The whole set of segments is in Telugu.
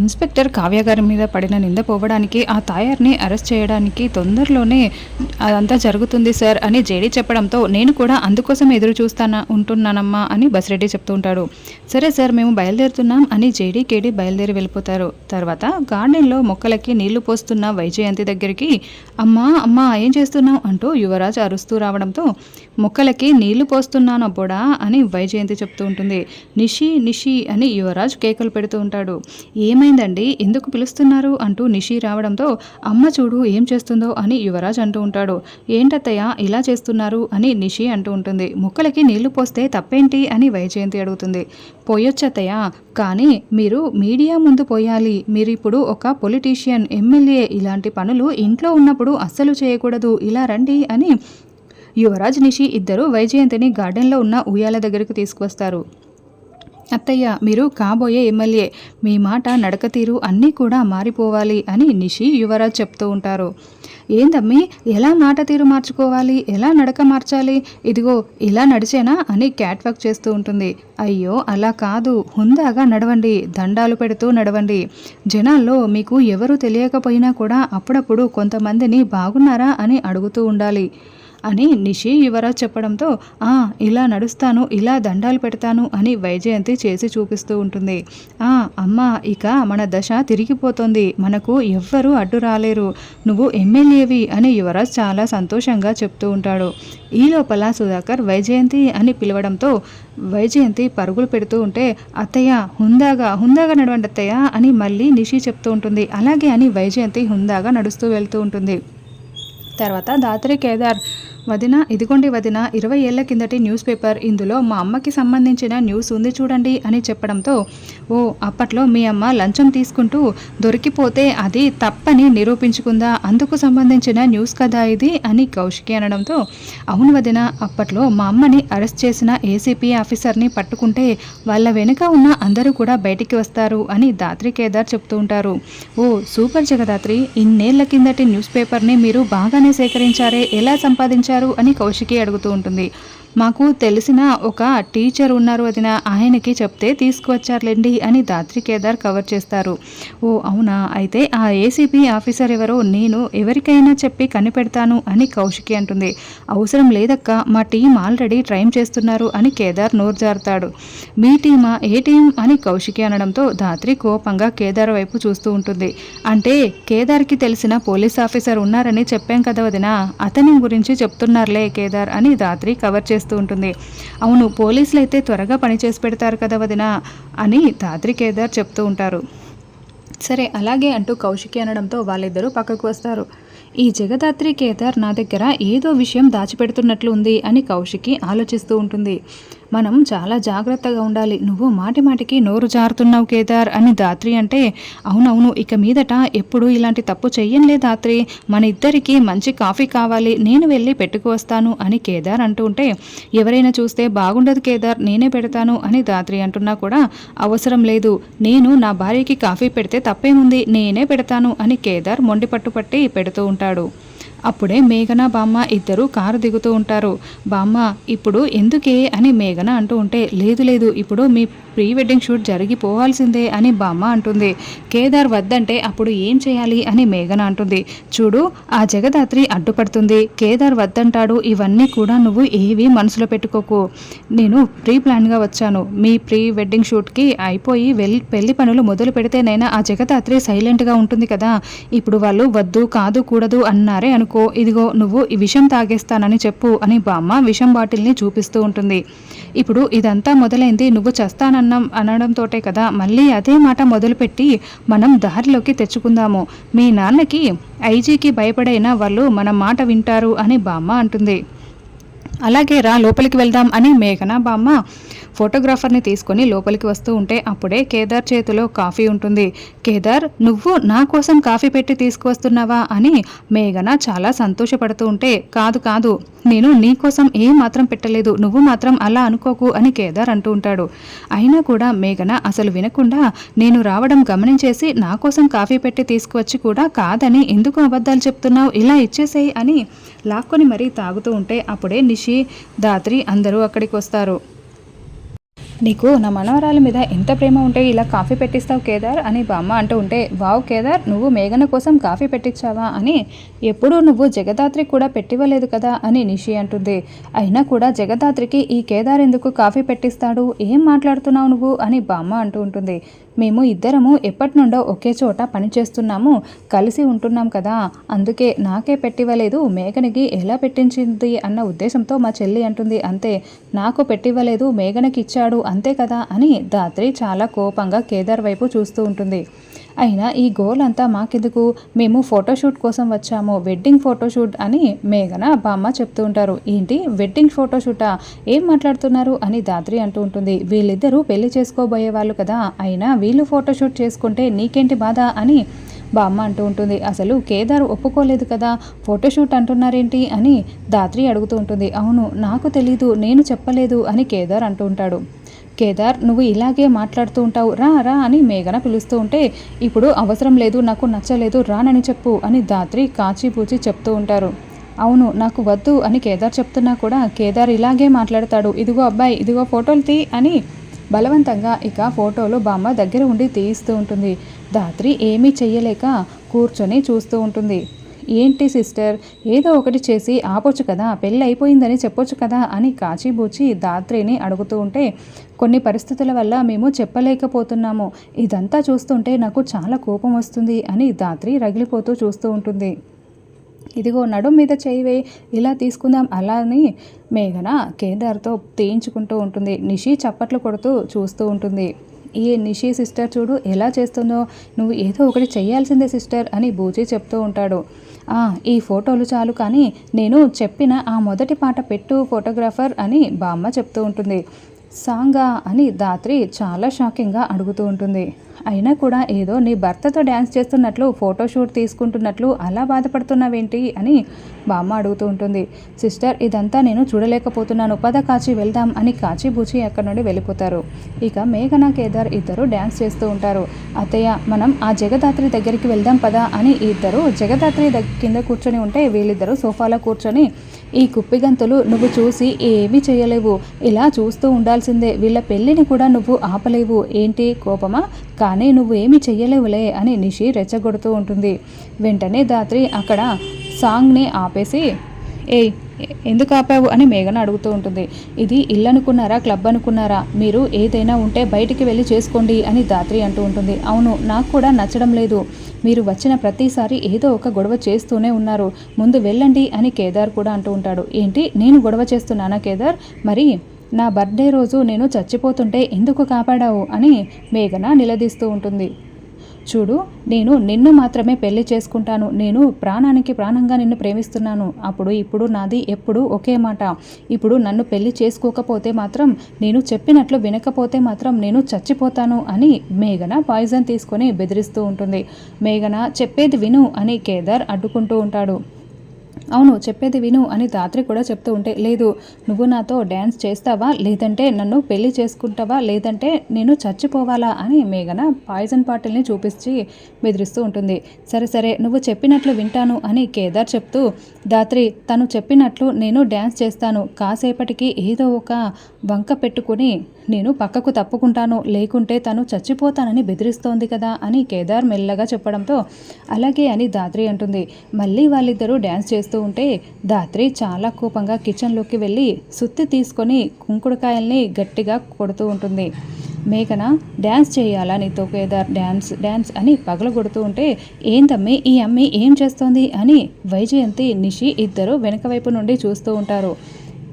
ఇన్స్పెక్టర్ కావ్య గారి మీద పడిన నింద పోవడానికి ఆ తాయార్ని అరెస్ట్ చేయడానికి తొందరలోనే అదంతా జరుగుతుంది సార్ అని జేడీ చెప్పడంతో నేను కూడా అందుకోసం ఎదురు చూస్తానా ఉంటున్నానమ్మా అని బసిరెడ్డి చెప్తూ ఉంటాడు. సరే సార్ మేము బయలుదేరుతున్నాం అని జేడీ కేడీ బయలుదేరి వెళ్ళిపోతారు. తర్వాత గార్డెన్లో మొక్కలకి నీళ్ళు పోస్తున్న వైజయంతి దగ్గరికి అమ్మా అమ్మా ఏం చేస్తున్నావు? అంటూ యువరాజ్ అరుస్తూ రావడంతో మొక్కలకి నీళ్ళు పోస్తున్నాను అబ్బోడా అని వైజయంతి చెప్తూ ఉంటుంది. నిషి నిషి అని యువరాజ్ కేకలు పెడుతూ ఉంటాడు. ఏమైందండి ఎందుకు పిలుస్తున్నారు అంటూ నిషి రావడంతో అమ్మ చూడు ఏం చేస్తుందో అని యువరాజ్ అంటూ ఉంటాడు. ఏంటత్తయ్య ఇలా చేస్తున్నారు అని నిషి అంటూ ఉంటుంది. మొక్కలకి నీళ్ళు పోస్తే తప్పేంటి? అని వైజయంతి అడుగుతుంది. పోయొచ్చత్తయ్య కానీ మీరు మీడియా ముందు పోయాలి. మీరు ఇప్పుడు ఒక పొలిటీషియన్ ఎమ్మెల్యే ఇలాంటి పనులు ఇంట్లో ఉన్నప్పుడు అస్సలు చేయకూడదు. ఇలా రండి అని యువరాజ్ నిషి ఇద్దరు వైజయంతిని గార్డెన్లో ఉన్న ఉయ్యాల దగ్గరకు తీసుకువస్తారు. అత్తయ్య మీరు కాబోయే ఎమ్మెల్యే మీ మాట నడక తీరు అన్నీ కూడా మారిపోవాలి అని నిషి యువరాజ్ చెప్తూ ఉంటారు. ఏందమ్మి ఎలా మాట తీరు మార్చుకోవాలి ఎలా నడక మార్చాలి ఇదిగో ఇలా నడిచేనా అని క్యాట్ వాక్ చేస్తూ ఉంటుంది. అయ్యో అలా కాదు హుందాగా నడవండి దండాలు పెడుతూ నడవండి. జనాల్లో మీకు ఎవరు తెలియకపోయినా కూడా అప్పుడప్పుడు కొంతమందిని బాగున్నారా అని అడుగుతూ ఉండాలి. అని నిషి యువరాజ్ చెప్పడంతో ఆ ఇలా నడుస్తాను ఇలా దండాలు పెడతాను అని వైజయంతి చేసి చూపిస్తూ ఉంటుంది. ఆ అమ్మ ఇక మన దశ తిరిగిపోతుంది. మనకు ఎవ్వరూ అడ్డు రాలేరు. నువ్వు ఎమ్మెల్యేవి అని యువరాజ్ చాలా సంతోషంగా చెప్తూ ఉంటాడు. ఈ లోపల సుధాకర్ వైజయంతి అని పిలవడంతో వైజయంతి పరుగులు పెడుతూ ఉంటే అత్తయ్య హుందాగా హుందాగా నడవండి అత్తయ్య అని మళ్ళీ నిషి చెప్తూ ఉంటుంది. అలాగే అని వైజయంతి హుందాగా నడుస్తూ వెళ్తూ ఉంటుంది. తర్వాత దాత్రి కేదార్ వదిన ఇదిగోండి వదిన ఇరవై ఏళ్ళ కిందటి న్యూస్ పేపర్. ఇందులో మా అమ్మకి సంబంధించిన న్యూస్ ఉంది చూడండి అని చెప్పడంతో ఓ అప్పట్లో మీ అమ్మ లంచం తీసుకుంటూ దొరికిపోతే అది తప్పని నిరూపించుకుందా? అందుకు సంబంధించిన న్యూస్ కదా ఇది? అని కౌశికి అనడంతో అవును వదిన అప్పట్లో మా అమ్మని అరెస్ట్ చేసిన ఏసీపీ ఆఫీసర్ని పట్టుకుంటే వాళ్ళ వెనుక ఉన్న అందరూ కూడా బయటికి వస్తారు అని దాత్రి కేదార్ చెప్తూ ఉంటారు. ఓ సూపర్ జగదాత్రి ఇన్నేళ్ళ కిందటి న్యూస్ పేపర్ని మీరు బాగానే సేకరించారే. ఎలా సంపాదించారు? అని కౌశికి అడుగుతూ ఉంటుంది. మాకు తెలిసిన ఒక టీచర్ ఉన్నారు వదిన ఆయనకి చెప్తే తీసుకువచ్చారులేండి అని దాత్రి కేదార్ కవర్ చేస్తారు. ఓ అవునా? అయితే ఆ ఏసీపీ ఆఫీసర్ ఎవరో నేను ఎవరికైనా చెప్పి కనిపెడతాను అని కౌశికి అంటుంది. అవసరం లేదక్క మా టీం ఆల్రెడీ ట్రైన్ చేస్తున్నారు అని కేదార్ నోరు జారుతాడు. మీ టీమా? ఏ టీం? అని కౌశికి అనడంతో దాత్రి కోపంగా కేదార్ వైపు చూస్తూ ఉంటుంది. అంటే కేదార్కి తెలిసిన పోలీస్ ఆఫీసర్ ఉన్నారని చెప్పాం కదా వదిన అతని గురించి చెప్తున్నారులే కేదార్ అని దాత్రి కవర్ చేస్తూ ఉంటుంది. అవును పోలీసులు అయితే త్వరగా పని చేసి పెడతారు కదా వదిన అని దాత్రి కేదార్ చెప్తూ ఉంటారు. సరే అలాగే అంటూ కౌశికి అనడంతో వాళ్ళిద్దరూ పక్కకు వస్తారు. ఈ జగదాత్రి కేదార్ నా దగ్గర ఏదో విషయం దాచిపెడుతున్నట్లు ఉంది అని కౌశికి ఆలోచిస్తూ ఉంటుంది. మనం చాలా జాగ్రత్తగా ఉండాలి. నువ్వు మాటి మాటికి నోరు జారుతున్నావు కేదార్ అని దాత్రి అంటే అవునవును ఇక మీదట ఎప్పుడు ఇలాంటి తప్పు చెయ్యంలే దాత్రి. మన ఇద్దరికి మంచి కాఫీ కావాలి. నేను వెళ్ళి పెట్టుకు వస్తాను అని కేదార్ అంటూ ఉంటే ఎవరైనా చూస్తే బాగుండదు కేదార్ నేనే పెడతాను అని దాత్రి అంటున్నా కూడా అవసరం లేదు. నేను నా భార్యకి కాఫీ పెడితే తప్పేముంది? నేనే పెడతాను అని కేదార్ మొండి పట్టుపట్టి పెడుతూ ఉంటాడు. అప్పుడే మేఘన బామ్మ ఇద్దరు కారు దిగుతూ ఉంటారు. బామ్మ ఇప్పుడు ఎందుకే అని మేఘన అంటూ ఉంటే లేదు లేదు ఇప్పుడు మీ ప్రీ వెడ్డింగ్ షూట్ జరిగిపోవాల్సిందే అని బామ్మ అంటుంది. కేదార్ వద్దంటే అప్పుడు ఏం చేయాలి అని మేఘన అంటుంది. చూడు ఆ జగదాత్రి అడ్డుపడుతుంది. కేదార్ వద్దంటాడు ఇవన్నీ కూడా నువ్వు ఏవి మనసులో పెట్టుకోకు. నేను ప్రీ ప్లాన్గా వచ్చాను. మీ ప్రీ వెడ్డింగ్ షూట్కి అయిపోయి వెళ్ళి పెళ్ళి పనులు మొదలు పెడితేనైనా ఆ జగదాత్రి సైలెంట్గా ఉంటుంది కదా. ఇప్పుడు వాళ్ళు వద్దు కాదు కూడదు అన్నారే అనుకో ఇదిగో నువ్వు ఈ విషం తాగేస్తానని చెప్పు అని బామ్మ విషం బాటిల్ని చూపిస్తూ ఉంటుంది. ఇప్పుడు ఇదంతా మొదలైంది నువ్వు చస్తానన్నం అనడంతోటే కదా. మళ్ళీ అదే మాట మొదలుపెట్టి మనం దారిలోకి తెచ్చుకుందాము. మీ నాన్నకి ఐజీకి భయపడైనా వాళ్ళు మన మాట వింటారు అని బామ్మ అంటుంది. అలాగే రా లోపలికి వెళ్దాం అని మేఘన బామ్మ ఫోటోగ్రాఫర్ని తీసుకొని లోపలికి వస్తూ ఉంటే అప్పుడే కేదార్ చేతిలో కాఫీ ఉంటుంది. కేదార్ నువ్వు నా కోసం కాఫీ పెట్టి తీసుకువస్తున్నావా? అని మేఘన చాలా సంతోషపడుతూ ఉంటే కాదు కాదు. నేను నీ కోసం ఏ మాత్రం పెట్టలేదు. నువ్వు మాత్రం అలా అనుకోకు అని కేదార్ అంటూ ఉంటాడు. అయినా కూడా మేఘన అసలు వినకుండా నేను రావడం గమనించేసి నా కోసం కాఫీ పెట్టి తీసుకువచ్చి కూడా కాదని ఎందుకు అబద్ధాలు చెప్తున్నావు? ఇలా ఇచ్చేసేయి అని లాక్కొని మరీ తాగుతూ ఉంటే అప్పుడే నిషి దాత్రి అందరూ అక్కడికి వస్తారు. నీకు నా మనవరాల మీద ఎంత ప్రేమ ఉంటే ఇలా కాఫీ పెట్టిస్తావు కేదార్ అని బామ్మ అంటూ ఉంటే వావ్ కేదార్ నువ్వు మేఘన కోసం కాఫీ పెట్టించావా అని? ఎప్పుడూ నువ్వు జగదాత్రి కూడా పెట్టివ్వలేదు కదా? అని నిషి అంటుంది. అయినా కూడా జగదాత్రికి ఈ కేదార్ ఎందుకు కాఫీ పెట్టిస్తాడు? ఏం మాట్లాడుతున్నావు నువ్వు? అని బామ్మ అంటూ ఉంటుంది. మేము ఇద్దరము ఎప్పటి నుండో ఒకే చోట పనిచేస్తున్నాము కలిసి ఉంటున్నాం కదా. అందుకే నాకే పెట్టివ్వలేదు మేఘనకి ఎలా పెట్టించింది అన్న ఉద్దేశంతో మా చెల్లి అంటుంది అంతే నాకు పెట్టివ్వలేదు మేఘనకి ఇచ్చాడు అంతే కదా అని దాత్రి చాలా కోపంగా కేదార్ వైపు చూస్తూ ఉంటుంది. అయినా ఈ గోల్ అంతా మాకెందుకు? మేము ఫోటోషూట్ కోసం వచ్చాము వెడ్డింగ్ ఫోటోషూట్ అని మేఘన బామ్మ చెప్తూ ఉంటారు. ఏంటి? వెడ్డింగ్ ఫోటోషూటా ఏం మాట్లాడుతున్నారు? అని దాత్రి అంటూ ఉంటుంది. వీళ్ళిద్దరూ పెళ్ళి చేసుకోబోయే వాళ్ళు కదా. అయినా వీళ్ళు ఫోటోషూట్ చేసుకుంటే నీకేంటి బాధ? అని బామ్మ అంటూ ఉంటుంది. అసలు కేదార్ ఒప్పుకోలేదు కదా. ఫోటోషూట్ అంటున్నారేంటి? అని దాత్రి అడుగుతూ ఉంటుంది. అవును నాకు తెలీదు నేను చెప్పలేదు అని కేదార్ అంటూ ఉంటాడు. కేదార్ నువ్వు ఇలాగే మాట్లాడుతూ ఉంటావు. రా రా అని మేఘన పిలుస్తూ ఉంటే ఇప్పుడు అవసరం లేదు నాకు నచ్చలేదు రానని చెప్పు అని దాత్రి కాచిపూచి చెప్తూ ఉంటారు. అవును నాకు వద్దు అని కేదార్ చెప్తున్నా కూడా కేదార్ ఇలాగే మాట్లాడతాడు. ఇదిగో అబ్బాయి ఇదిగో ఫోటోలు తీ అని బలవంతంగా ఇక ఫోటోలు బామ్మ దగ్గర ఉండి తీయిస్తూ ఉంటుంది. దాత్రి ఏమీ చెయ్యలేక కూర్చొని చూస్తూ ఉంటుంది. ఏంటి సిస్టర్? ఏదో ఒకటి చేసి ఆపొచ్చు కదా పెళ్ళి అయిపోయిందని చెప్పొచ్చు కదా అని కాచిబూచి దాత్రిని అడుగుతూ ఉంటే కొన్ని పరిస్థితుల వల్ల మేము చెప్పలేకపోతున్నాము. ఇదంతా చూస్తుంటే నాకు చాలా కోపం వస్తుంది అని దాత్రి రగిలిపోతూ చూస్తూ ఉంటుంది. ఇదిగో నడుం మీద చేయివే ఇలా తీసుకుందాం అలా అని మేఘన కేదార్తో తీయించుకుంటూ ఉంటుంది. నిషి చప్పట్లు కొడుతూ చూస్తూ ఉంటుంది. ఈ నిషి సిస్టర్ చూడు ఎలా చేస్తుందో నువ్వు ఏదో ఒకటి చేయాల్సిందే సిస్టర్ అని బూజీ చెప్తూ ఉంటాడు. ఈ ఫోటోలు చాలు కానీ నేను చెప్పిన ఆ మొదటి పాట పెట్టు ఫోటోగ్రాఫర్ అని బామ్మ చెప్తూ ఉంటుంది. సాంగా అని దాత్రి చాలా షాకింగ్గా అడుగుతూ ఉంటుంది. అయినా కూడా ఏదో నీ భర్తతో డ్యాన్స్ చేస్తున్నట్లు ఫోటోషూట్ తీసుకుంటున్నట్లు అలా బాధపడుతున్నావేంటి అని బామ్మ అడుగుతూ ఉంటుంది. సిస్టర్ ఇదంతా నేను చూడలేకపోతున్నాను. పద కాచి వెళ్దాం అని కాచి బూచి అక్కడి నుండి వెళ్ళిపోతారు. ఇక మేఘన కేదార్ ఇద్దరు డ్యాన్స్ చేస్తూ ఉంటారు. అత్తయ్య మనం ఆ జగదాత్రి దగ్గరికి వెళ్దాం పదా అని ఇద్దరు జగదాత్రి కింద కూర్చొని ఉంటే వీళ్ళిద్దరూ సోఫాలో కూర్చొని ఈ కుప్పిగంతులు నువ్వు చూసి ఏమీ చేయలేవు. ఇలా చూస్తూ ఉండాల్సిందే వీళ్ళ పెళ్ళిని కూడా నువ్వు ఆపలేవు. ఏంటి కోపమా? కానీ నువ్వు ఏమి చెయ్యలేవులే అని నిషి రెచ్చగొడుతూ ఉంటుంది. వెంటనే దాత్రి అక్కడ సాంగ్ని ఆపేసి ఏయ్ ఎందుకు ఆపావు? అని మేఘన అడుగుతూ ఉంటుంది. ఇది ఇల్లు అనుకున్నారా క్లబ్ అనుకున్నారా మీరు ఏదైనా ఉంటే బయటికి వెళ్ళి చేసుకోండి అని దాత్రి అంటూ ఉంటుంది. అవును నాకు కూడా నచ్చడం లేదు. మీరు వచ్చిన ప్రతిసారి ఏదో ఒక గొడవ చేస్తూనే ఉన్నారు. ముందు వెళ్ళండి అని కేదార్ కూడా అంటూ ఉంటాడు. ఏంటి? నేను గొడవ చేస్తున్నానా కేదార్? మరి నా బర్త్డే రోజు నేను చచ్చిపోతుంటే ఎందుకు కాపాడావు అని మేఘన నిలదీస్తూ ఉంటుంది. చూడు నేను నిన్ను మాత్రమే పెళ్ళి చేసుకుంటాను. నేను ప్రాణానికి ప్రాణంగా నిన్ను ప్రేమిస్తున్నాను. అప్పుడు ఇప్పుడు నాది ఎప్పుడు ఒకే మాట. ఇప్పుడు నన్ను పెళ్ళి చేసుకోకపోతే మాత్రం నేను చెప్పినట్లు వినకపోతే మాత్రం నేను చచ్చిపోతాను అని మేఘన పాయిజన్ తీసుకొని బెదిరిస్తూ ఉంటుంది. మేఘన చెప్పేది విను అని కేదార్ అడ్డుకుంటూ ఉంటాడు. అవును చెప్పేది విను అని ధాత్రి కూడా చెప్తూ ఉంటే లేదు నువ్వు నాతో డ్యాన్స్ చేస్తావా? లేదంటే నన్ను పెళ్ళి చేసుకుంటావా? లేదంటే నేను చచ్చిపోవాలా? అని మేఘన పాయిజన్ బాటిల్ని చూపించి బెదిరిస్తూ ఉంటుంది. సరే సరే నువ్వు చెప్పినట్లు వింటాను అని కేదార్ చెప్తూ దాత్రి తను చెప్పినట్లు నేను డ్యాన్స్ చేస్తాను. కాసేపటికి ఏదో ఒక వంక పెట్టుకుని నేను పక్కకు తప్పుకుంటాను లేకుంటే తను చచ్చిపోతానని బెదిరిస్తోంది కదా అని కేదార్ మెల్లగా చెప్పడంతో అలాగే అని దాత్రి అంటుంది. మళ్ళీ వాళ్ళిద్దరూ డ్యాన్స్ చేస్తూ ఉంటే దాత్రి చాలా కోపంగా కిచెన్లోకి వెళ్ళి సుత్తి తీసుకొని కుంకుడుకాయల్ని గట్టిగా కొడుతూ ఉంటుంది. మేఘన డ్యాన్స్ చేయాలా నీతో కేదార్? డ్యాన్స్ డ్యాన్స్ అని పగలగొడుతూ ఉంటే ఏందమ్మి ఈ అమ్మి ఏం చేస్తోంది? అని వైజయంతి నిషి ఇద్దరు వెనుక వైపు నుండి చూస్తూ ఉంటారు.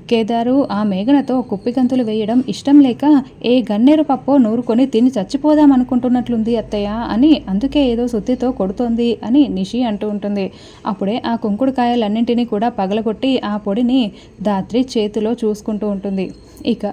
కేదారు ఆ మేఘనతో కుప్పిగంతులు వేయడం ఇష్టం లేక ఏ గన్నేరు పప్పో నూరుకొని తిని చచ్చిపోదాం అనుకుంటున్నట్లుంది అత్తయ్య అని అందుకే ఏదో సుత్తితో కొడుతోంది అని నిషి అంటూ ఉంటుంది. అప్పుడే ఆ కుంకుడుకాయలన్నింటినీ కూడా పగలగొట్టి ఆ పొడిని దాత్రి చేతిలో చూసుకుంటూ ఉంటుంది. ఇక